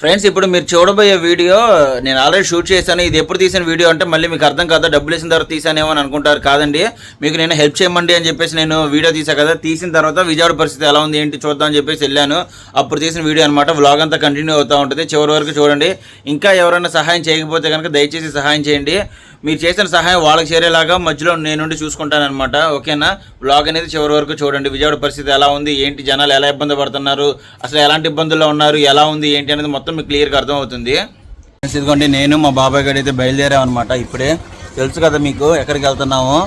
Friends ఇప్పుడు మీరు చూడబోయే వీడియో నేను ఆల్రెడీ షూట్ చేశాను. ఇది ఎప్పుడు తీసిన వీడియో అంటే మళ్ళీ మీకు అర్థం కాదా? డబ్బులు వేసిన తర్వాత తీసానేమో అని అనుకుంటారు కాదండి. మీకు నేను హెల్ప్ చేయమండి అని చెప్పేసి నేను వీడియో తీసా కదా. తీసిన తర్వాత విజయవాడ పరిస్థితి ఎలా ఉంది ఏంటి చూద్దాం అని చెప్పేసి వెళ్ళాను. అప్పుడు తీసిన వీడియో అనమాట వ్లాగ్ అంతా కంటిన్యూ అవుతూ ఉంటుంది. చివరి వరకు చూడండి. ఇంకా ఎవరైనా సహాయం చేయకపోతే కనుక దయచేసి సహాయం చేయండి. మీరు చేసిన సహాయం వాళ్ళకి చేరేలాగా మధ్యలో నేనుండి చూసుకుంటానమాట ఓకేనా? బ్లాగ్ అనేది చివరి వరకు చూడండి. విజయవాడ పరిస్థితి ఎలా ఉంది? ఏంటి? జనాలు ఎలా ఇబ్బంది పడుతున్నారు? అసలు ఎలాంటి ఇబ్బందుల్లో ఉన్నారు? ఎలా ఉంది? ఏంటి అనేది మొత్తం మీకు క్లియర్గా అర్థమవుతుంది. ఇదిగోండి నేను మా బాబాయ్ గారు అయితే బయలుదేరామన్నమాట ఇప్పుడే. తెలుసు కదా మీకు ఎక్కడికి వెళ్తున్నామో?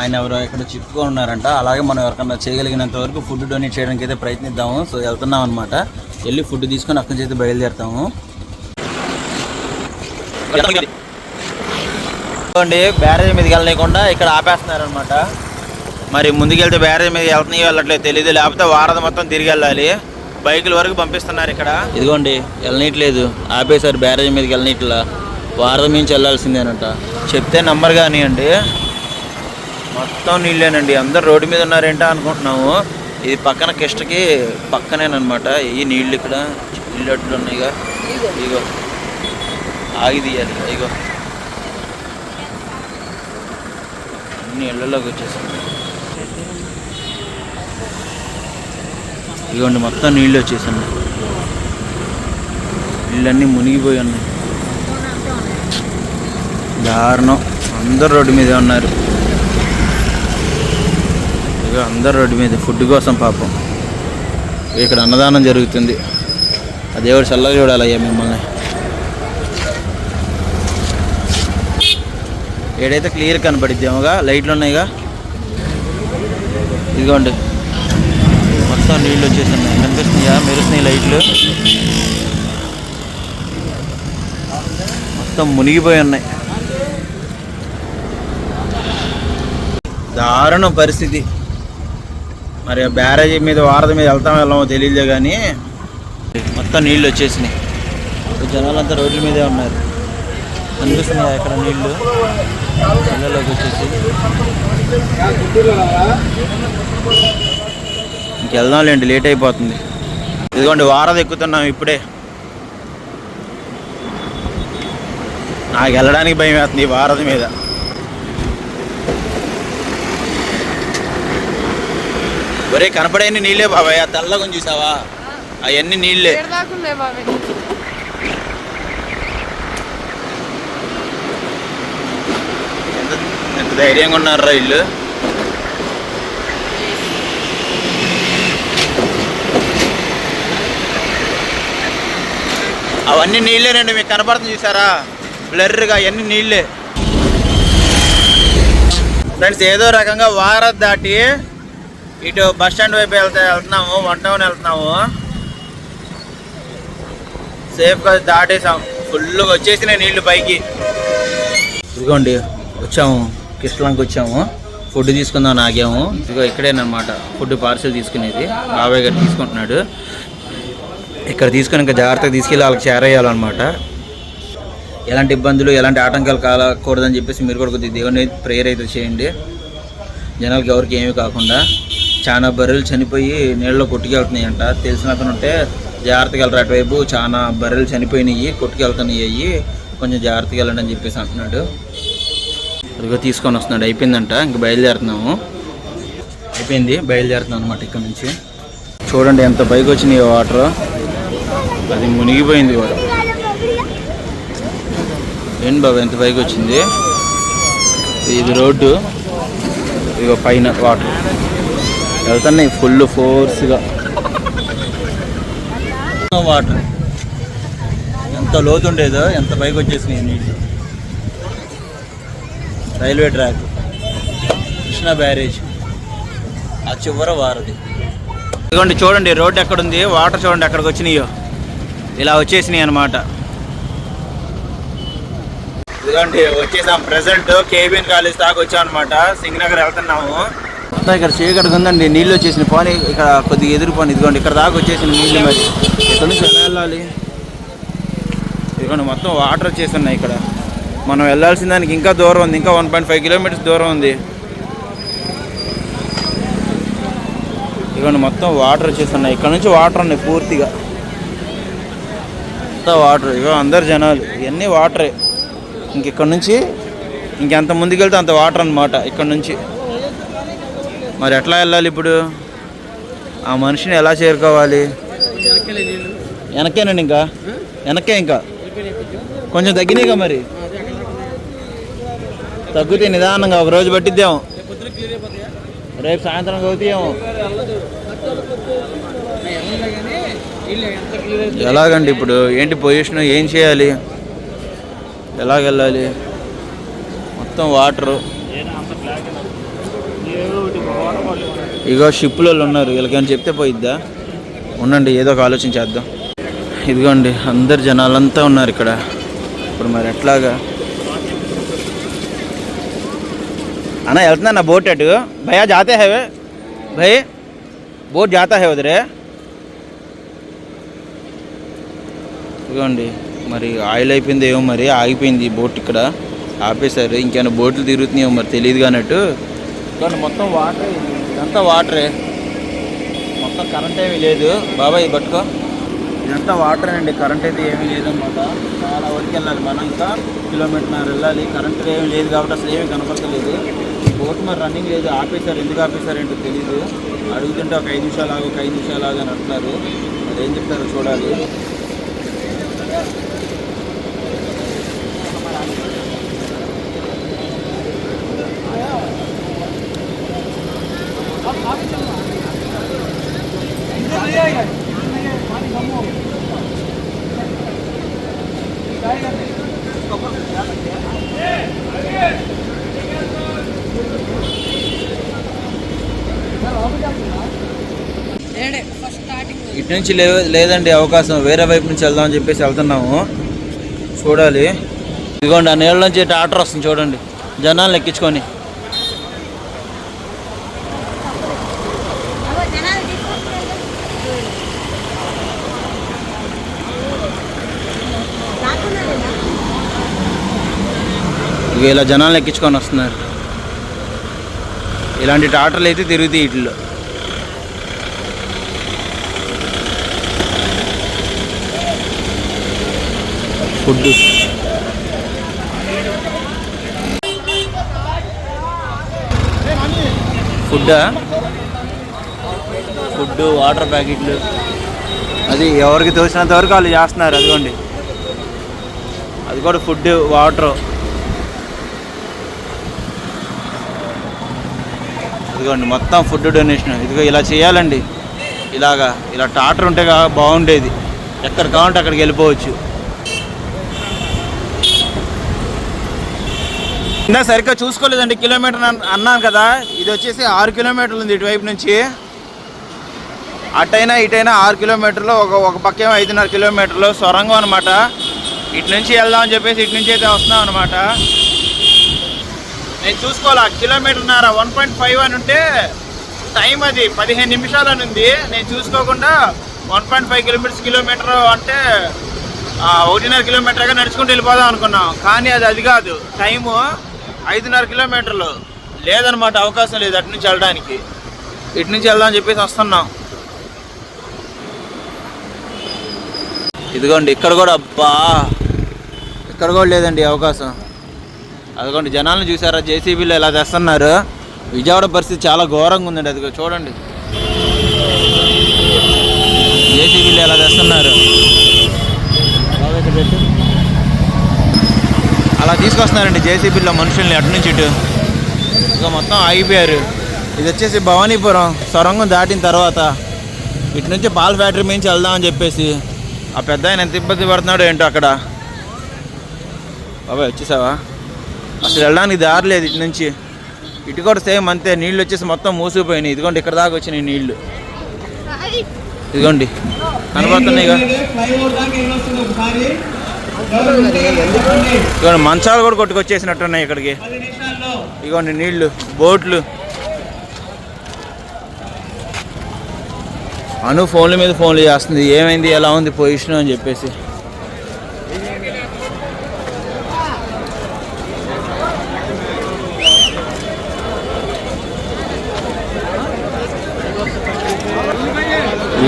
ఆయన ఎవరో ఇక్కడ చిక్కుకొని ఉన్నారంట. అలాగే మనం ఎవరికన్నా చేయగలిగినంత వరకు ఫుడ్ డొనేట్ చేయడానికి అయితే ప్రయత్నిద్దాము. సో వెళ్తున్నాం అనమాట వెళ్ళి ఫుడ్ తీసుకొని అక్కడి నుంచి అయితే బయలుదేరుతాము. చూడండి బ్యారేజ్ మీదకి వెళ్ళలేకుండా ఇక్కడ ఆపేస్తున్నారు అనమాట మరి ముందుకెళ్తే బ్యారేజ్ మీద వెళ్తున్నాయి వెళ్ళట్లేదు తెలియదు లేకపోతే వారధి మొత్తం తిరిగి వెళ్ళాలి. బైకుల వరకు పంపిస్తున్నారు ఇక్కడ. ఇదిగోండి వెళ్ళనీయట్లేదు. ఆపేశారు బ్యారేజ్ మీదకి వెళ్ళనీట్లా వారధి మించి వెళ్ళాల్సిందేనంట. చెప్తే నంబర్ కానివ్వండి మొత్తం నీళ్ళేనండి. అందరు రోడ్డు మీద ఉన్నారేంటా అనుకుంటున్నాము. ఇది పక్కన కిష్టకి పక్కనేనమాట ఈ నీళ్ళు ఇక్కడ నీళ్ళు అట్లు ఉన్నాయిగా ఇగో ఆగి తీయాలి. ఇగో. అన్ని ఇళ్ళలోకి వచ్చేసాయి ఇదిగోండి మొత్తం నీళ్ళు వచ్చేసాయి నీళ్ళన్నీ మునిగిపోయి ఉన్నాయి. దారుణం. అందరు రోడ్డు మీదే ఉన్నారు. ఇక అందరు రోడ్డు మీద ఫుడ్ కోసం పాపం. ఇక్కడ అన్నదానం జరుగుతుంది. ఆ దేవుడు చల్లగా చూడాలయ్యా మిమ్మల్ని. ఏడైతే క్లియర్ కనపడిద్ది ఏమోగా? లైట్లు ఉన్నాయిగా? ఇదిగోండి. మొత్తం నీళ్ళు వచ్చేస్తున్నాయి. కనిపిస్తున్నాయా? మెరుస్తున్నాయి లైట్లు. మొత్తం మునిగిపోయి ఉన్నాయి. దారుణం పరిస్థితి. మరి బ్యారేజ్ బ్యారేజీ మీద వారధి మీద వెళ్తాం వెళ్ళామో తెలియదు కానీ మొత్తం నీళ్ళు వచ్చేసినాయి. జనాలంతా రోడ్ల మీదే ఉన్నారు. కనిపిస్తున్నాయి అక్కడ నీళ్ళు ఇళ్ళలోకి వచ్చేసి. ఇంకెళ్దాంలేండి లేట్ అయిపోతుంది. ఇదిగోండి వారధి ఎక్కుతున్నాం ఇప్పుడే. నాకు వెళ్ళడానికి భయం వేస్తుంది ఈ వారధి మీద. ఒరే కనపడేని నీళ్ళే బాబాయ్ ఆ తెల్లగా చూసావా? అవన్నీ నీళ్ళే దాకుందే బాబాయ్ ఎంత ఎంత ధైర్యంగా ఉన్నారా ఇల్లు. అవన్నీ నీళ్ళేనండి మీకు కనపడుతుంది చూసారా? బ్లర్గా అవన్నీ నీళ్ళే. ఫ్రెండ్స్ ఏదో రకంగా వారత్ దాటి ఇటు బస్ స్టాండ్ వైపు వెళ్తే వెళ్తున్నాము వన్ టౌన్ వెళ్తున్నాము. సేఫ్గా దాటేసాం. ఫుల్గా వచ్చేసినాయి నీళ్ళు పైకి. ఇదిగోండి వచ్చాము. కిష్లాంకి వచ్చాము. ఫుడ్ తీసుకుందాం ఆగాము. ఇదిగో ఇక్కడేనమాట. ఫుడ్ పార్సల్ తీసుకునేది. బాబాయ్ గారు తీసుకుంటున్నాడు. ఇక్కడ తీసుకొని ఇంకా జాగ్రత్తగా తీసుకెళ్ళి వాళ్ళకి చేరేయాలన్నమాట. ఎలాంటి ఇబ్బందులు ఎలాంటి ఆటంకాలు కాలకూడదని చెప్పేసి మీరు కూడా కొద్దిగా దేవుని ప్రేయర్ అయితే చేయండి. జనాలకి ఎవరికి ఏమీ కాకుండా. చాలా బర్రెలు చనిపోయి నీళ్ళలో కొట్టుకెళ్తున్నాయంట. తెలిసిన అతను ఉంటే జాగ్రత్తగా వెళ్ళరు అటువైపు. చాలా బర్రెలు చనిపోయినాయి కొట్టుకెళ్తున్నాయి అయ్యి. కొంచెం జాగ్రత్తగా వెళ్ళండి అని చెప్పేసి అంటున్నాడు. ఇదిగో తీసుకొని వస్తున్నాడు. అయిపోయిందంట. ఇంక బయలుదేరుతున్నాము. అయిపోయింది. బయలుదేరుతున్నాం అనమాట ఇక్కడ నుంచి. చూడండి ఎంత పైకి వచ్చినాయి వాటర్. అది మునిగిపోయింది కూడా. ఏంటి బాబు ఎంత పైకి వచ్చింది? ఇది రోడ్డు. ఇదిగో పైన వాటర్. వెళ్తున్నాయి ఫుల్ ఫోర్స్గా. వాటర్. ఎంత లోతు ఉండేదో ఎంత పైకి వచ్చేసినాయి నీళ్ళు రైల్వే ట్రాక్ కృష్ణా బ్యారేజ్ ఆ చివర వారది ఇదిగోండి చూడండి రోడ్డు ఎక్కడుంది వాటర్ చూడండి ఎక్కడికి వచ్చినాయో. ఇలా వచ్చేసినాయి అనమాట ఇదిగోండి వచ్చేసాం. ప్రెసెంట్ కేబిఎన్ కాలేజ్ దాకా వచ్చాం అనమాట సింగనగర్ వెళ్తున్నాము. మొత్తం ఇక్కడ చీకటి ఉందండి. నీళ్ళు వచ్చేసిన పోనీ ఇక్కడ కొద్దిగా ఎదురు పోనీ ఇదిగోండి ఇక్కడ దాకా వచ్చేసిన నీళ్ళు మరి. ఇక్కడ నుంచి ఎలా వెళ్ళాలి? ఇదిగోండి మొత్తం వాటర్ వచ్చేసి ఉన్నాయి ఇక్కడ. మనం వెళ్ళాల్సిన దానికి ఇంకా దూరం ఉంది ఇంకా వన్ పాయింట్ ఫైవ్ కిలోమీటర్స్ దూరం ఉంది. ఇదిగోండి మొత్తం వాటర్ వచ్చేస్తున్నాయి ఇక్కడ నుంచి వాటర్ ఉన్నాయి పూర్తిగా. అంతా వాటర్ ఇగో అందరు జనాలు. ఇవన్నీ వాటరే ఇంక ఇక్కడ నుంచి ఇంకెంత ముందుకెళ్తే అంత వాటర్ అన్నమాట ఇక్కడ నుంచి. మరి ఎట్లా వెళ్ళాలి ఇప్పుడు? ఆ మనిషిని ఎలా చేరుకోవాలి? వెనకేనండి ఇంకా వెనకే ఇంకా? కొంచెం. తగ్గినాయిగా మరి? తగ్గితే నిదానంగా ఒక రోజు పట్టిద్దాం. రేపు సాయంత్రం అవుతాయేమో. ఎలాగండి ఇప్పుడు? ఏంటి పొజిషన్ ఏం చేయాలి? ఎలాగ వెళ్ళాలి మొత్తం వాటరు. ఇగో షిప్పులలో ఉన్నారు. వీళ్ళకేమైనా చెప్తే పోయిద్దా? ఉండండి ఏదో ఒక ఆలోచన చేద్దాం. ఇదిగోండి అందరు జనాలంతా ఉన్నారు ఇక్కడ. ఇప్పుడు మరి ఎట్లాగా? అన్న వెళ్తుందన్న నా బోట్ అటు. భయా జాతే హే భయ్ బోట్ జాతా హే వదిరే ఇదిగోండి మరి ఆయిల్ అయిపోయింది ఏమో మరి ఆగిపోయింది బోట్ ఇక్కడ. ఆపేశారు. ఇంకేమైనా బోట్లు తిరుగుతున్నాయో మరి తెలియదు కానట్టు. కానీ మొత్తం వాటర్ ఎంత ఇదంతా వాటరే మొత్తం కరెంట్ ఏమీ లేదు. బాబాయ్ పట్టుకో. ఇదంతా వాటర్ అండి కరెంట్ అయితే ఏమీ లేదన్నమాట. చాలా వరకు వెళ్ళాలి మనం ఇంకా. కిలోమీటర్ వెళ్ళాలి. కరెంట్ ఏమీ లేదు కాబట్టి అసలు ఏమీ కనపడలేదు బోట్ మరి రన్నింగ్ లేదు ఆపేశారు ఎందుకు ఆపేశారు ఏంటో తెలియదు అడుగుతుంటే ఒక ఐదు నిమిషాలు ఆగు ఒక ఐదు నిమిషాలు ఆగు అని అంటున్నారు. మరి ఏం చెప్తారో చూడాలి. ఇటు నుంచి లేదండి అవకాశం. వేరే వైపు నుంచి వెళ్దామని చెప్పేసి వెళ్తున్నాము. చూడాలి. ఇదిగోండి ఆ నీళ్ళ నుంచి ట్రాక్టర్ వస్తుంది చూడండి. జనాలు ఎక్కించుకొని. ఇలా జనాలు ఎక్కించుకొని వస్తున్నారు. ఇలాంటి ట్రాక్టర్లు అయితే తిరుగుతాయి వీటిలో ఫుడ్. ఫుడ్ ఫుడ్ వాటర్ ప్యాకెట్లు. అది ఎవరికి తోచినంత వరకు వాళ్ళు చేస్తున్నారు అదిగోండి. అది కూడా ఫుడ్ వాటర్. ఇదిగోండి మొత్తం ఫుడ్ డొనేషన్. ఇదిగో ఇలా చేయాలండి. ఇలాగా ఇలా టాటర్ ఉంటే బాగుండేది. ఎక్కడ కావాలంటే అక్కడికి వెళ్ళిపోవచ్చు. ఇందా సరిగ్గా చూసుకోలేదండి కిలోమీటర్ అన్నాను కదా. ఇది వచ్చేసి ఆరు కిలోమీటర్లు ఉంది ఇటువైపు నుంచి. అటైనా ఇటైనా ఆరు కిలోమీటర్లు ఒక ఒక పక్కేమో ఐదున్నర కిలోమీటర్లు సొరంగం అనమాట ఇటు నుంచి వెళ్దాం అని చెప్పేసి ఇటు నుంచి అయితే వస్తున్నాం అనమాట నేను చూసుకోవాలా? కిలోమీటర్న్నర వన్ పాయింట్ ఫైవ్ అని ఉంటే టైం అది పదిహేను నిమిషాలు అని ఉంది. నేను చూసుకోకుండా one point five kilometres kilometre అంటే ఒకటిన్నర కిలోమీటర్గా నడుచుకుంటూ వెళ్ళిపోదాం అనుకున్నాం. కానీ అది అది కాదు. టైము ఐదున్నర కిలోమీటర్లు. లేదనమాట అవకాశం లేదు అటు నుంచి వెళ్ళడానికి. ఇటు నుంచి వెళ్దాం అని చెప్పేసి వస్తున్నాం. ఇదిగోండి ఇక్కడ కూడా అబ్బా ఇక్కడ కూడా లేదండి అవకాశం. అదిగోండి జనాలను చూసారా? జేసీబీలు ఎలా తెస్తున్నారు. విజయవాడ పరిస్థితి చాలా ఘోరంగా ఉందండి. అది చూడండి. జేసీబీలు ఎలా తెస్తున్నారు. అలా తీసుకొస్తున్నారండి జేసీబీలో మనుషుల్ని అటు నుంచి ఇటు. ఇక మొత్తం ఆగిపోయారు. ఇది వచ్చేసి భవానీపురం సొరంగం దాటిన తర్వాత ఇటు నుంచి పాల ఫ్యాక్టరీ నుంచి వెళ్దామని చెప్పేసి ఆ పెద్ద ఆయన ఎంత ఇబ్బంది పడుతున్నాడు ఏంటో అక్కడ. బాబాయ్ వచ్చేసావా? అసలు వెళ్ళడానికి దారి లేదు ఇటు నుంచి. ఇటు కూడా సేమ్ అంతే నీళ్ళు వచ్చేసి మొత్తం మూసిపోయినాయి ఇదిగోండి ఇక్కడ దాకా వచ్చినాయి నీళ్ళు. ఇదిగోండి కనబడుతున్నాయి ఇక. ఇదిగోండి మంచాలు కూడా కొట్టుకొచ్చేసినట్టున్నాయి ఇక్కడికి. ఇదిగోండి నీళ్ళు బోట్లు. అను ఫోన్ల మీద ఫోన్లు చేస్తుంది. ఏమైంది ఎలా ఉంది పొజిషన్ అని చెప్పేసి.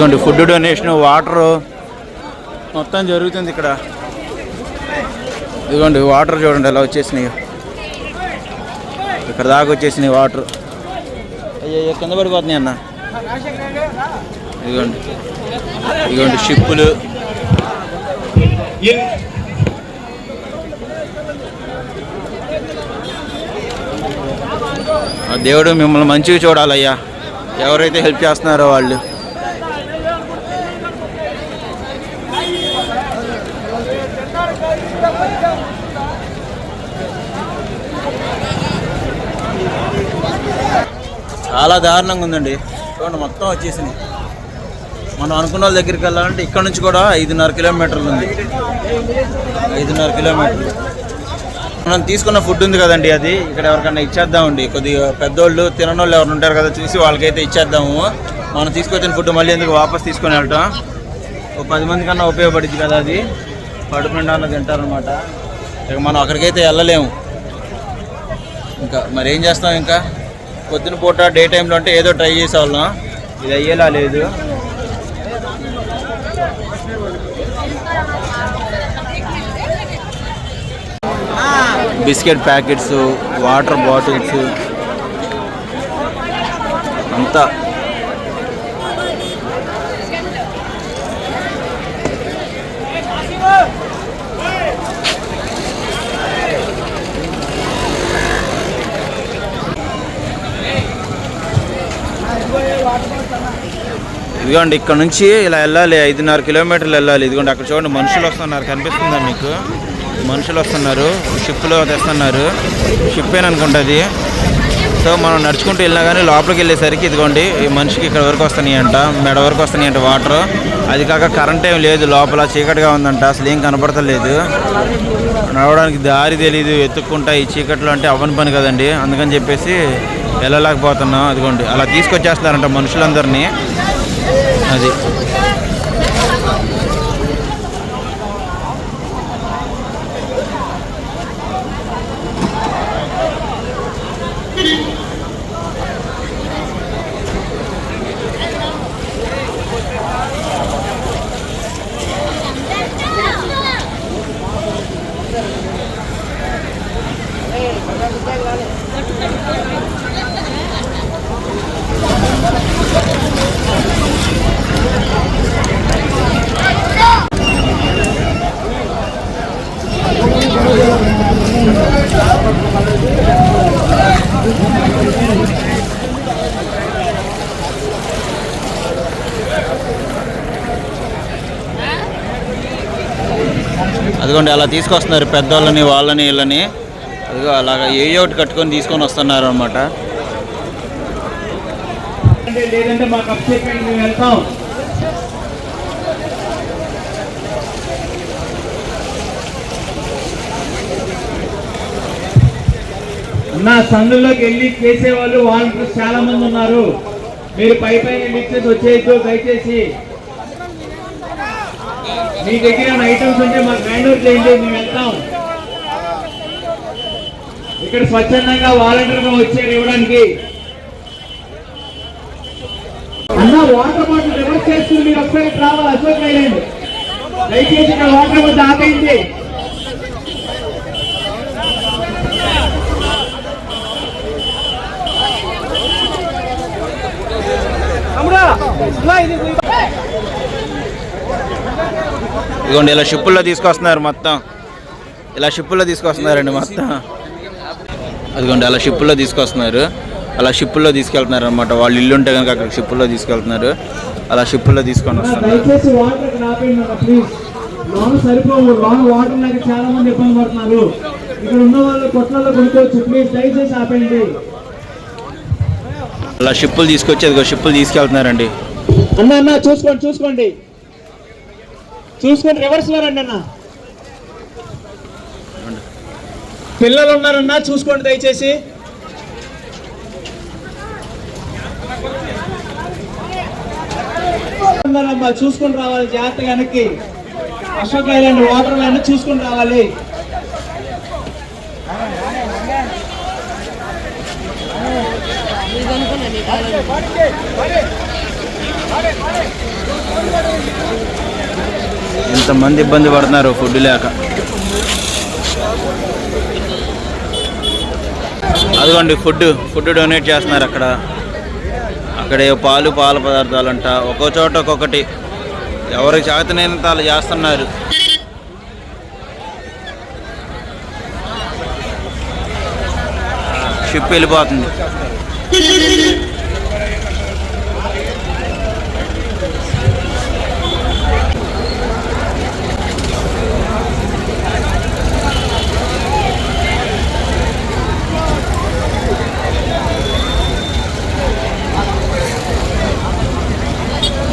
ఇదిగోండి ఫుడ్ డొనేషన్ వాటర్ మొత్తం జరుగుతుంది ఇక్కడ. ఇదిగోండి వాటర్ చూడండి ఎలా వచ్చేసినాయి. ఇక్కడ దాకా వచ్చేసినాయి వాటర్ అయ్యో కింద పడిపోతున్నాయి అన్న. ఇదిగోండి. ఇదిగోండి షిప్పులు ఆ దేవుడు మిమ్మల్ని మంచిగా చూడాలయ్యా. ఎవరైతే హెల్ప్ చేస్తున్నారో వాళ్ళు. చాలా దారుణంగా ఉందండి. చూడండి మొత్తం వచ్చేసింది. మనం అనుకున్న వాళ్ళ దగ్గరికి వెళ్ళాలంటే ఇక్కడ నుంచి కూడా ఐదున్నర కిలోమీటర్లు ఉంది. ఐదున్నర కిలోమీటర్లు. మనం తీసుకున్న ఫుడ్ ఉంది కదండి అది. ఇక్కడ ఎవరికైనా ఇచ్చేద్దామండి. కొద్దిగా పెద్దోళ్ళు తిననోళ్ళు ఎవరు ఉంటారు కదా చూసి వాళ్ళకైతే ఇచ్చేద్దాము. మనం తీసుకొచ్చిన ఫుడ్ మళ్ళీ ఎందుకు వాపస్ తీసుకొని వెళ్ళటం? ఒక పది మంది కన్నా ఉపయోగపడింది కదా అది. కడుపు నిండా తింటారనమాట ఇక మనం అక్కడికైతే వెళ్ళలేము. ఇంకా మరి ఏం చేస్తాం ఇంకా? పొద్దున పూట డే టైంలో అంటే ఏదో ట్రై చేసేవాళ్ళం. ఇది అయ్యేలా లేదు. బిస్కెట్ ప్యాకెట్స్ వాటర్ బాటిల్స్ అంతా ఇదిగోండి ఇక్కడ నుంచి ఇలా వెళ్ళాలి ఐదున్నర కిలోమీటర్లు వెళ్ళాలి. ఇదిగోండి అక్కడ చూడండి మనుషులు వస్తున్నారు కనిపిస్తుందా మీకు? మనుషులు వస్తున్నారు షిప్లో తెస్తున్నారు. షిప్ అనుకుంటుంది సో మనం నడుచుకుంటూ వెళ్ళినా కానీ లోపలికి వెళ్ళేసరికి ఇదిగోండి ఈ మనిషికి ఇక్కడ వరకు వస్తున్నాయి అంట మెడ వరకు వస్తున్నాయి అంట వాటర్. అది కాక కరెంట్ ఏం లేదు లోపల చీకటిగా ఉందంట అసలు ఏం కనపడతలేదు. నడవడానికి దారి తెలీదు ఎత్తుక్కుంటా ఈ చీకట్లో అంటే అవ్వని పని కదండి. అందుకని చెప్పేసి వెళ్ళలేకపోతున్నాం అదిగోండి అలా తీసుకొచ్చేస్తున్నారంట మనుషులందరినీ. అది. అదిగోండి అలా తీసుకొస్తున్నారు పెద్దవాళ్ళని వాళ్ళని వీళ్ళని. అదిగో అలాగా ఏ ఒకటి కట్టుకొని తీసుకొని వస్తున్నారు అనమాట లేదంటే మాకు మేము వెళ్తాం. నా సందులోకి వెళ్ళి చేసే వాళ్ళు వాలంటీర్స్ చాలా మంది ఉన్నారు. మీరు పై పైన వచ్చేసి వచ్చేయద్దు దయచేసి. మీ దగ్గర ఐటమ్స్ ఉంటే మాకు హ్యాండ్ చేయండి మేము వెళ్తాం. ఇక్కడ స్వచ్ఛందంగా వాలంటీర్గా వచ్చారు ఇవ్వడానికి. అన్న వాటర్ బాటిల్ రివర్స్ చేస్తుంది మీరు ఒకసారి రావాలి అశోక్ ఐలాండ్ దయచేసి ఇక్కడ వాటర్ బాటిల్ ఆపేయండి. ఇదిగోండి ఇలా షిప్పుల్లో తీసుకొస్తున్నారు మొత్తం. ఇలా షిప్పుల్లో తీసుకొస్తున్నారండి మొత్తం. అదిగోండి అలా షిప్పుల్లో తీసుకొస్తున్నారు. అలా షిప్పుల్లో తీసుకెళ్తున్నారు అనమాట వాళ్ళు ఇల్లు ఉంటే కనుక అక్కడ షిప్పుల్లో తీసుకెళ్తున్నారు. అలా షిప్పుల్లో తీసుకొని వస్తున్నారు. ఇక్కడ ఉన్న వాళ్ళు కొట్లలో కొనుక్కోవచ్చు ప్లీజ్ దయచేసి అలా షిప్పులు తీసుకొచ్చి అదిగో షిప్పులు తీసుకెళ్తున్నారండి. అన్న అన్న చూసుకోండి చూసుకోండి. చూసుకొని రివర్స్లో రండి అన్న. పిల్లలు ఉన్నారన్నా చూసుకోండి దయచేసి. ఉన్నారమ్మా చూసుకొని రావాలి జాగ్రత్తగా వెనక్కి. అశోక్ ఐలాండ్ వాటర్ ల్యాండ్ చూసుకొని రావాలి. ఎంతమంది ఇబ్బంది పడుతున్నారు ఫుడ్ లేక. అదిగోండి ఫుడ్ ఫుడ్ డొనేట్ చేస్తున్నారు అక్కడ. అక్కడ పాలు పాల పదార్థాలు అంట ఒక్కో చోట ఒక్కొక్కటి. ఎవరికి చేతనైనంత వాళ్ళు చేస్తున్నారు. షిప్ వెళ్ళిపోతుంది.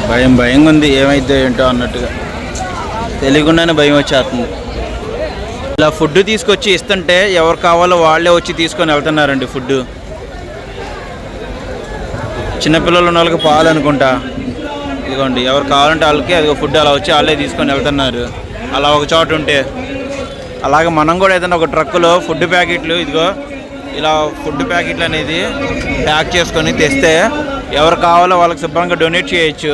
భయం భయంగా ఉంది ఏమైతే ఏంటో అన్నట్టుగా. తెలియకుండానే భయం వచ్చేస్తుంది. ఇలా ఫుడ్ తీసుకొచ్చి ఇస్తుంటే ఎవరు కావాలో వాళ్ళే వచ్చి తీసుకొని వెళ్తున్నారండి ఫుడ్ చిన్నపిల్లలు ఉన్న వాళ్ళకి పాలు అనుకుంటా. ఇదిగోండి ఎవరు కావాలంటే వాళ్ళకి అది ఫుడ్ అలా వచ్చి వాళ్ళే తీసుకొని వెళ్తున్నారు. అలా ఒక చోట ఉంటే. అలాగే మనం కూడా ఏదైనా ఒక ట్రక్కులో ఫుడ్ ప్యాకెట్లు ఇదిగో ఇలా ఫుడ్ ప్యాకెట్లు అనేది ప్యాక్ చేసుకొని తెస్తే ఎవరు కావాలో వాళ్ళకి శుభ్రంగా డొనేట్ చేయొచ్చు.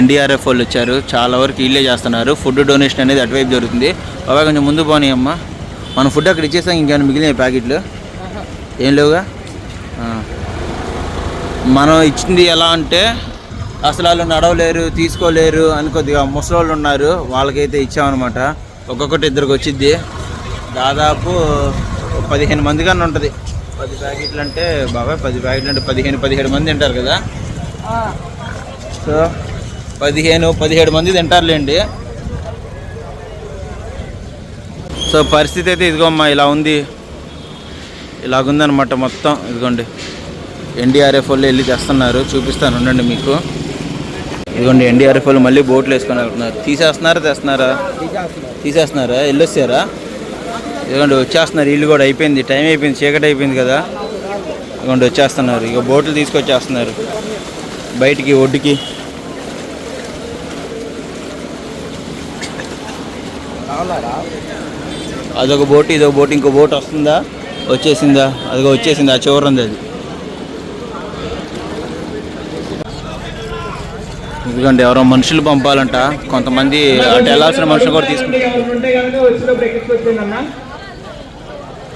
ఎన్డీఆర్ఎఫ్ వాళ్ళు వచ్చారు. చాలా వరకు వీళ్ళే చేస్తున్నారు. ఫుడ్ డొనేషన్ అనేది అటువైపు జరుగుతుంది. బాబా కొంచెం ముందు పోనీ అమ్మా. మన ఫుడ్ అక్కడ ఇచ్చేసాం ఇంకేమైనా మిగిలిన ప్యాకెట్లు? ఏం లేవుగా. మనం ఇచ్చింది ఎలా అంటే అసలు వాళ్ళు నడవలేరు తీసుకోలేరు అని కొద్దిగా ముసలోళ్ళు ఉన్నారు. వాళ్ళకైతే ఇచ్చామన్నమాట. ఒక్కొక్కటి ఇద్దరికి వచ్చిద్ది. దాదాపు పదిహేను మంది కన్నా ఉంటుంది. పది ప్యాకెట్లు అంటే బాబాయ్ పది ప్యాకెట్లు అంటే పదిహేను పదిహేడు మంది తింటారు కదా. సో పదిహేను పదిహేడు మంది తింటారులేండి. సో పరిస్థితి అయితే ఇదిగోమ్మా ఇలా ఉంది. ఇలాగుందనమాట మొత్తం. ఇదిగోండి ఎన్డీఆర్ఎఫ్ వాళ్ళు వెళ్ళి తెస్తున్నారు. చూపిస్తాను ఉండండి మీకు. ఇదిగోండి ఎన్డీఆర్ఎఫ్ వాళ్ళు మళ్ళీ బోట్లు వేసుకొని వెళ్తున్నారు. తీసేస్తున్నారా తెస్తున్నారా? తీసేస్తున్నారా? వెళ్ళొస్తారా ఇదిగోండి వచ్చేస్తున్నారు. ఇల్లు కూడా అయిపోయింది. టైం అయిపోయింది చీకటి అయిపోయింది కదా. ఇదిగోండి వచ్చేస్తున్నారు. ఇక బోట్లు తీసుకొచ్చేస్తున్నారు. బయటికి ఒడ్డుకి. అదొక బోట్ ఇదొక బోట్ ఇంకో బోట్ వస్తుందా? వచ్చేసిందా? అదిగో వచ్చేసింది ఆ చివరి ఉంది అది. ఎందుకంటే ఎవరో మనుషులు పంపాలంట. కొంతమంది అటు వెళ్ళాల్సిన మనుషులు కూడా తీసుకుంటారు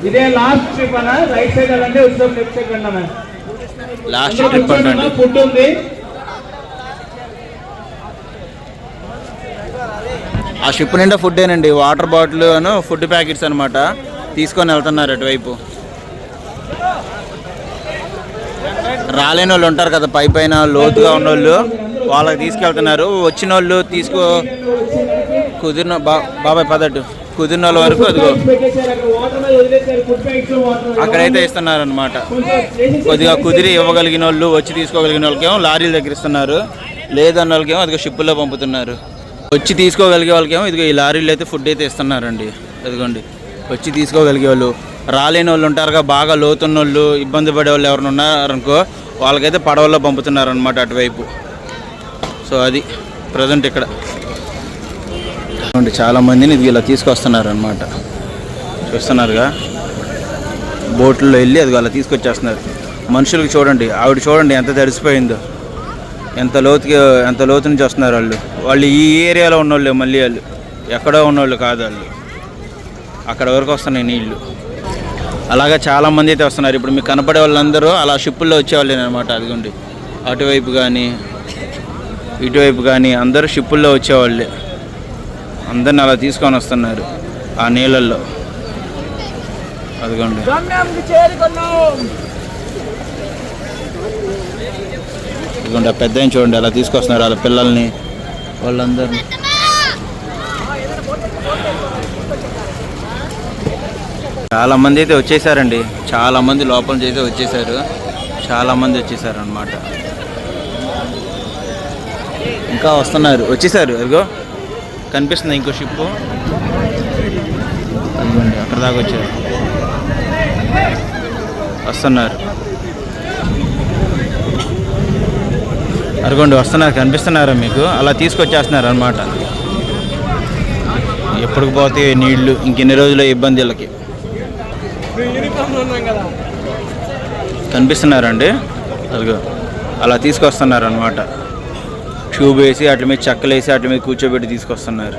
ఇదే లాస్ట్ ట్రిప్ అన్న. రైట్ సైడ్ వెళ్ళండి లాస్ట్ ట్రిప్ అంటండి. ఫుడ్ ఉంది. ఆ షిప్ నిండా ఫుడ్డేనండి వాటర్ బాటిల్ అను ఫుడ్ ప్యాకెట్స్ అనమాట తీసుకొని వెళ్తున్నారు అటువైపు. రాలేని వాళ్ళు ఉంటారు కదా పై పైన లోతుగా ఉన్న వాళ్ళు వాళ్ళకి తీసుకెళ్తున్నారు. వచ్చిన వాళ్ళు తీసుకో కుదిరిన బా బాబాయ్ పదట్టు. కుదిరిన వాళ్ళ వరకు అదిగో. అక్కడ అక్కడైతే ఇస్తున్నారు అనమాట కొద్దిగా కుదిరి ఇవ్వగలిగిన వాళ్ళు వచ్చి తీసుకోగలిగిన వాళ్ళకేమో లారీల దగ్గర ఇస్తున్నారు లేదన్న వాళ్ళకేమో అదిగో షిప్పుల్లో పంపుతున్నారు. వచ్చి తీసుకోగలిగే వాళ్ళకేమో ఇదిగో ఈ లారీలు అయితే ఫుడ్ అయితే ఇస్తున్నారండి. అదిగోండి వచ్చి తీసుకోగలిగే వాళ్ళు. రాలేని వాళ్ళు ఉంటారుగా బాగా లోతున్న వాళ్ళు ఇబ్బంది పడే వాళ్ళు ఎవరైనా ఉన్నారనుకో వాళ్ళకైతే పడవల్లో పంపుతున్నారు అనమాట అటువైపు. సో అది ప్రజెంట్ ఇక్కడ. చాలామందిని ఇది ఇలా తీసుకొస్తున్నారు అనమాట చూస్తున్నారుగా. బోట్లో వెళ్ళి అది అలా తీసుకొచ్చేస్తున్నారు. మనుషులకు చూడండి ఆవిడ చూడండి ఎంత తడిసిపోయిందో. ఎంత లోతుకి ఎంత లోతు నుంచి వస్తున్నారు వాళ్ళు? వాళ్ళు ఈ ఏరియాలో ఉన్నోళ్ళు మళ్ళీ వాళ్ళు. ఎక్కడో ఉన్నోళ్ళు కాదు వాళ్ళు. అక్కడ వరకు వస్తున్నాయి నీళ్ళు అలాగే చాలామంది అయితే వస్తున్నారు. ఇప్పుడు మీకు కనపడే వాళ్ళందరూ అలా షిప్పుల్లో వచ్చేవాళ్ళే అనమాట అదిగోండి. అటువైపు కానీ ఇటువైపు కానీ అందరూ షిప్పుల్లో వచ్చేవాళ్ళే. అందరిని అలా తీసుకొని వస్తున్నారు ఆ నీళ్ళల్లో. అదిగోండి. ఇదిగోండి పెద్ద చూడండి అలా తీసుకొస్తున్నారు వాళ్ళ పిల్లల్ని. వాళ్ళందరినీ. చాలా మంది అయితే వచ్చేసారండి. చాలా మంది లోపల చేసి వచ్చేసారు. చాలా మంది వచ్చేసారు అనమాట ఇంకా వస్తున్నారు. వచ్చేసారు. అదిగో కనిపిస్తుంది ఇంకో షిప్ అదిగోండి అక్కడ దాకా వచ్చారు. వస్తున్నారు. అరగొండి వస్తున్నారు కనిపిస్తున్నారా మీకు? అలా తీసుకొచ్చేస్తున్నారు అనమాట ఎప్పటికి పోతే నీళ్ళు ఇంకెన్ని రోజులు ఇబ్బందులకి కనిపిస్తున్నారండి? అదిగో అలా తీసుకొస్తున్నారు అనమాట ట్యూబ్ వేసి అటు మీద చెక్కలు వేసి వాటి మీద కూర్చోబెట్టి తీసుకొస్తున్నారు.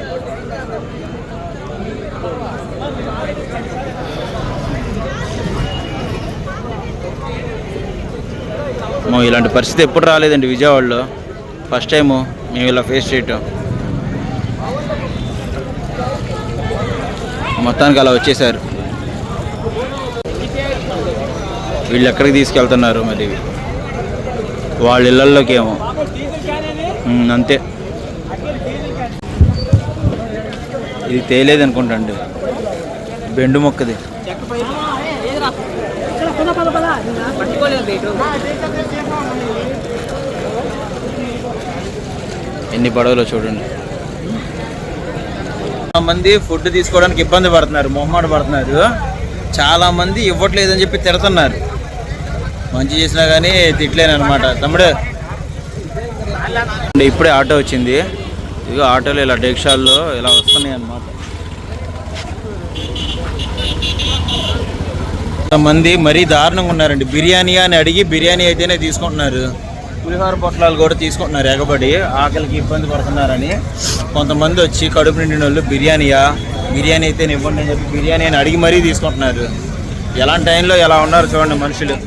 మో ఇలాంటి పరిస్థితి ఎప్పుడు రాలేదండి విజయవాడలో. ఫస్ట్ టైము మేము ఇలా ఫేస్ చేయటం. మొత్తానికి అలా వచ్చేసారు. వీళ్ళు ఎక్కడికి తీసుకెళ్తున్నారు మరి? వాళ్ళ ఇళ్ళల్లోకి ఏమో అంతే. ఇది తేలేదు అనుకుంటా అండి. బెండు మొక్కది. ఎన్ని పడవలో చూడండి. చాలా మంది ఫుడ్ తీసుకోవడానికి ఇబ్బంది పడుతున్నారు మొహమాట పడుతున్నారు. చాలా మంది ఇవ్వట్లేదని చెప్పి తిడుతున్నారు. మంచి చేసినా కానీ తిట్టలేను అనమాట తమ్ముడు. ఇప్పుడే ఆటో వచ్చింది. ఇదిగో ఆటోలు ఇలా డేక్షాల్లో ఇలా వస్తున్నాయి అనమాట కొంతమంది మరీ దారుణంగా ఉన్నారండి. బిర్యానీ అని అడిగి బిర్యానీ అయితేనే తీసుకుంటున్నారు. పులిహోర పొట్లాలు కూడా తీసుకుంటున్నారు ఎగబడి. ఆకలికి ఇబ్బంది పడుతున్నారని. కొంతమంది వచ్చి కడుపు నిండిన వాళ్ళు బిర్యానీయా? బిర్యానీ అయితే ఇవ్వండి అని చెప్పి బిర్యానీ అని అడిగి మరీ తీసుకుంటున్నారు. ఎలాంటి టైంలో ఎలా ఉన్నారు చూడండి మనుషులు.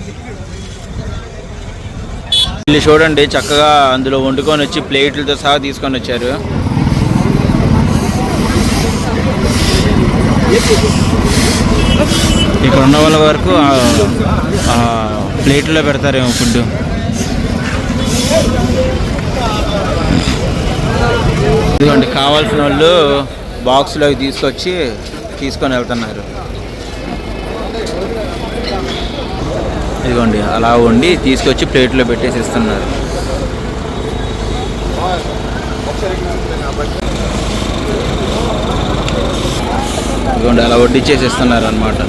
వీళ్ళు చూడండి చక్కగా అందులో వండుకొని వచ్చి ప్లేట్లతో సహా తీసుకొని వచ్చారు. ఇక్కడ ఉన్న వాళ్ళ వరకు ప్లేట్లో పెడతారేమో ఫుడ్ ఇదిగోండి కావాల్సిన వాళ్ళు బాక్స్లోకి తీసుకొచ్చి తీసుకొని వెళ్తున్నారు. ఇదిగోండి అలా వండి తీసుకొచ్చి ప్లేట్లో పెట్టేసి ఇస్తున్నారు. ఇదిగోండి అలా వడ్డిచ్చేసి ఇస్తున్నారు అనమాట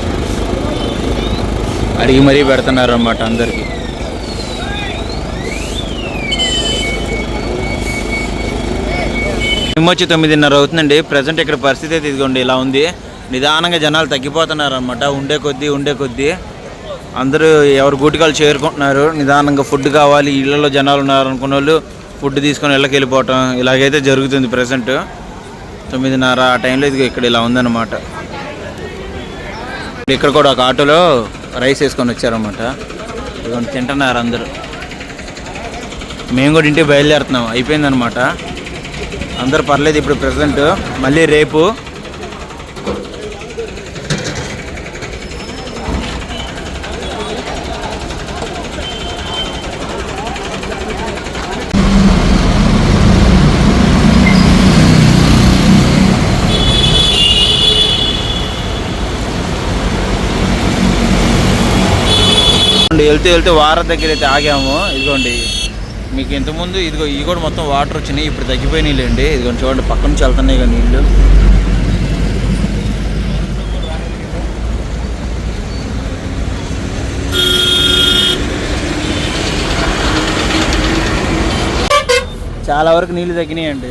అడిగి మరీ పెడుతున్నారు అన్నమాట అందరికీ. టైం వచ్చి తొమ్మిదిన్నర అవుతుందండి. ప్రజెంట్ ఇక్కడ పరిస్థితి అయితే ఇదిగోండి ఇలా ఉంది. నిదానంగా జనాలు తగ్గిపోతున్నారు అనమాట ఉండే కొద్దీ ఉండే కొద్దీ. అందరూ ఎవరు గూటికాలు చేరుకుంటున్నారు. నిదానంగా ఫుడ్ కావాలి ఇళ్ళలో జనాలు ఉన్నారు అనుకున్న వాళ్ళు ఫుడ్ తీసుకొని ఇళ్ళకి వెళ్ళిపోవటం ఇలాగైతే జరుగుతుంది ప్రజెంట్. తొమ్మిదిన్నర ఆ టైంలో ఇది ఇక్కడ ఇలా ఉందన్నమాట. ఇక్కడ కూడా ఒక ఆటోలో రైస్ వేసుకొని వచ్చారన్నమాట. ఇదిగోండి తింటున్నారు అందరూ. మేము కూడా ఇంటికి బయలుదేరుతున్నాం. అయిపోయిందనమాట అందరు పర్లేదు ఇప్పుడు ప్రజెంట్. మళ్ళీ రేపు వెళ్తూ వెళ్తూ వారం దగ్గర అయితే ఆగాము. ఇదిగోండి మీకు ఇంతకుముందు ఇదిగో ఇవి కూడా మొత్తం వాటర్ వచ్చినాయి ఇప్పుడు తగ్గిపోయినాయి అండి ఇదిగోండి చూడండి పక్క నుంచి వెళ్తున్నాయి కదా నీళ్ళు చాలా వరకు నీళ్ళు తగ్గినాయండి.